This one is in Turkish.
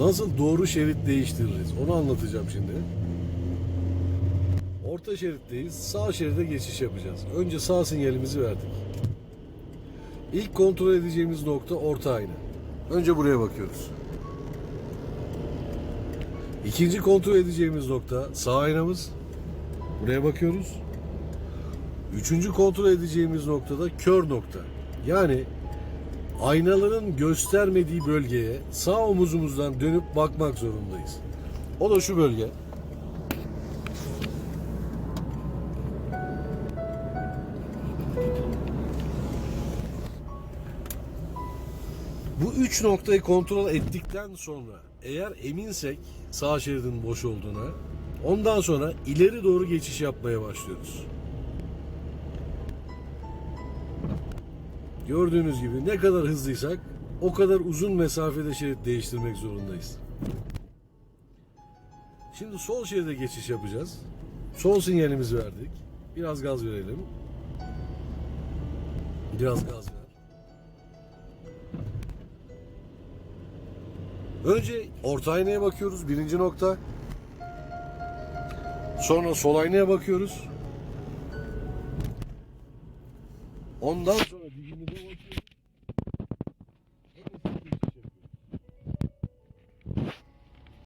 nasıl doğru şerit değiştiririz onu anlatacağım şimdi. Orta şeritteyiz. Sağ şeride geçiş yapacağız. Önce sağ sinyalimizi verdik. İlk kontrol edeceğimiz nokta orta ayna. Önce buraya bakıyoruz. İkinci kontrol edeceğimiz nokta sağ aynamız. Buraya bakıyoruz. Üçüncü kontrol edeceğimiz noktada kör nokta. Yani aynaların göstermediği bölgeye sağ omuzumuzdan dönüp bakmak zorundayız. O da şu bölge. Bu üç noktayı kontrol ettikten sonra eğer eminsek sağ şeridin boş olduğuna ondan sonra ileri doğru geçiş yapmaya başlıyoruz. Gördüğünüz gibi ne kadar hızlıysak o kadar uzun mesafede şerit değiştirmek zorundayız. Şimdi sol şeride geçiş yapacağız. Sol sinyalimizi verdik. Biraz gaz verelim. Biraz gaz ver. Önce orta aynaya bakıyoruz. Birinci nokta. Sonra sol aynaya bakıyoruz. Ondan sonra dibine bakıyoruz.